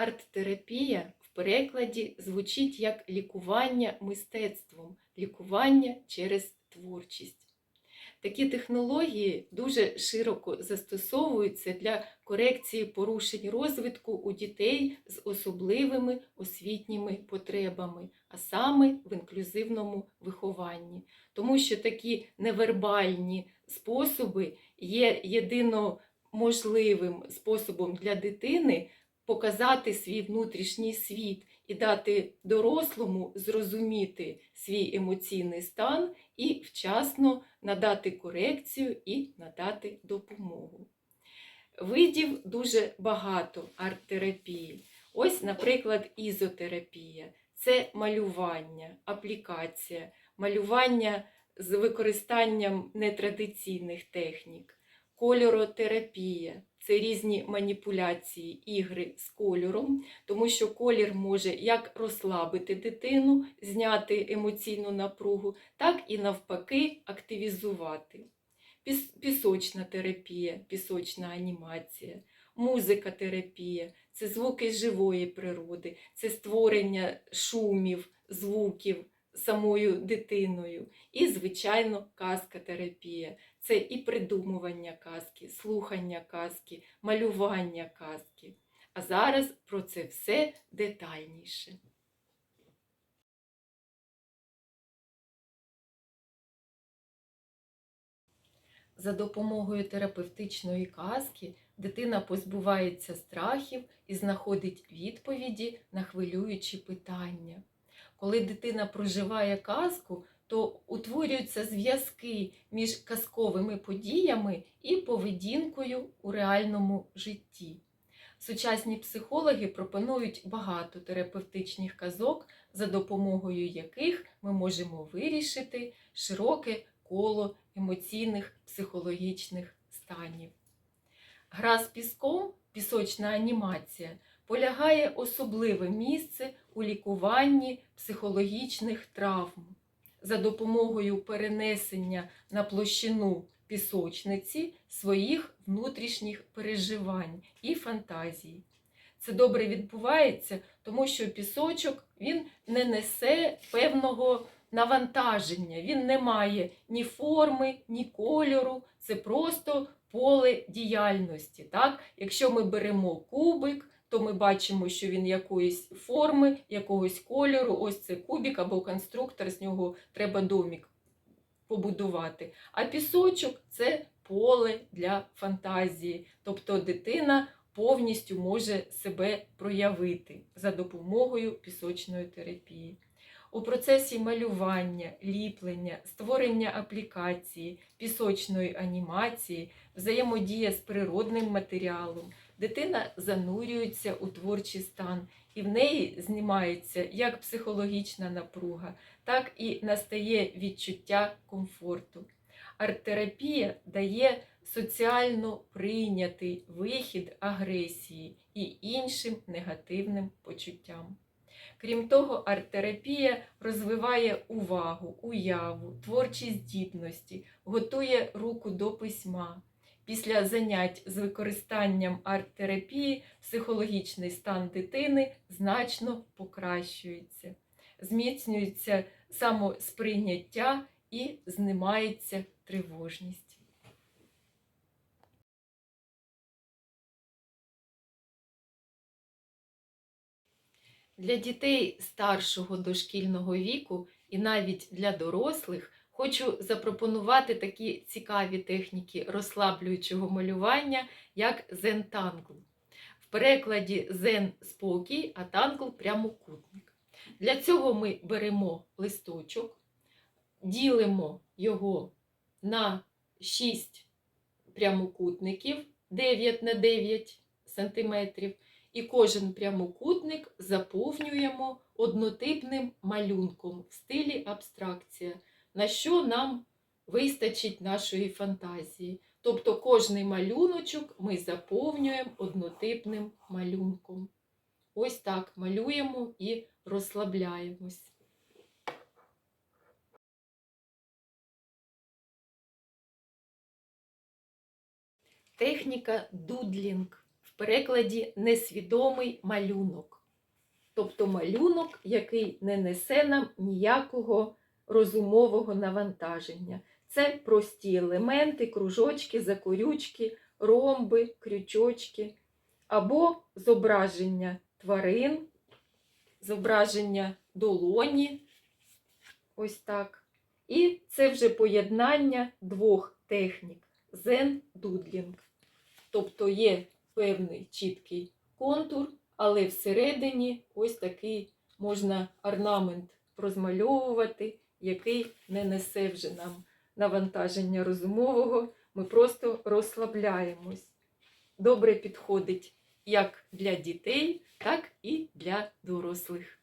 Арт-терапія в перекладі звучить як лікування мистецтвом, лікування через творчість. Такі технології дуже широко застосовуються для корекції порушень розвитку у дітей з особливими освітніми потребами, а саме в інклюзивному вихованні. Тому що такі невербальні способи є єдино можливим способом для дитини показати свій внутрішній світ і дати дорослому зрозуміти свій емоційний стан і вчасно надати корекцію і надати допомогу. Видів дуже багато арт-терапії. Ось, наприклад, ізотерапія це малювання, аплікація, малювання з використанням нетрадиційних технік, кольоротерапія це різні маніпуляції, ігри з кольором, тому що колір може як розслабити дитину, зняти емоційну напругу, так і навпаки активізувати. Піс- Пісочна терапія, пісочна анімація, музикотерапія це звуки живої природи, це створення шумів, звуків самою дитиною. І, звичайно, казкотерапія це і придумування казки, слухання казки, малювання казки. А зараз про це все детальніше. За допомогою терапевтичної казки дитина позбувається страхів і знаходить відповіді на хвилюючі питання. Коли дитина проживає казку, то утворюються зв'язки між казковими подіями і поведінкою у реальному житті. Сучасні психологи пропонують багато терапевтичних казок, за допомогою яких ми можемо вирішити широке коло емоційних психологічних станів. Гра з піском, пісочна анімація, полягає особливе місце у лікуванні психологічних травм. За допомогою перенесення на площину пісочниці своїх внутрішніх переживань і фантазій. Це добре відбувається, тому що пісочок він не несе певного навантаження, він не має ні форми, ні кольору, це просто поле діяльності. Так? Якщо ми беремо кубик, то ми бачимо, що він якоїсь форми, якогось кольору, ось це кубік або конструктор, з нього треба домік побудувати. А пісочок це поле для фантазії. Тобто дитина повністю може себе проявити за допомогою пісочної терапії. У процесі малювання, ліплення, створення аплікації, пісочної анімації, взаємодія з природним матеріалом, дитина занурюється у творчий стан, і в неї знімається як психологічна напруга, так і настає відчуття комфорту. Арт-терапія дає соціально прийнятий вихід агресії і іншим негативним почуттям. Крім того, арт-терапія розвиває увагу, уяву, творчі здібності, готує руку до письма. Після занять з використанням арт-терапії психологічний стан дитини значно покращується, зміцнюється самосприйняття і знімається тривожність. Для дітей старшого дошкільного віку і навіть для дорослих хочу запропонувати такі цікаві техніки розслаблюючого малювання, як зен-тангл. В перекладі зен спокій, а тангл прямокутник. Для цього ми беремо листочок, ділимо його на 6 прямокутників 9 на 9 сантиметрів. І кожен прямокутник заповнюємо однотипним малюнком в стилі абстракція, на що нам вистачить нашої фантазії. Тобто кожний малюночок ми заповнюємо однотипним малюнком. Ось так малюємо і розслабляємось. Техніка дудлінг. Перекладі несвідомий малюнок. Тобто малюнок, який не несе нам ніякого розумового навантаження. Це прості елементи, кружочки, закорючки, ромби, крючочки, або зображення тварин, зображення долоні. Ось так. І це вже поєднання двох технік зен-дудлінг. Тобто є певний чіткий контур, але всередині ось такий можна орнамент розмальовувати, який не несе вже нам навантаження розумового. Ми просто розслабляємось. Добре підходить як для дітей, так і для дорослих.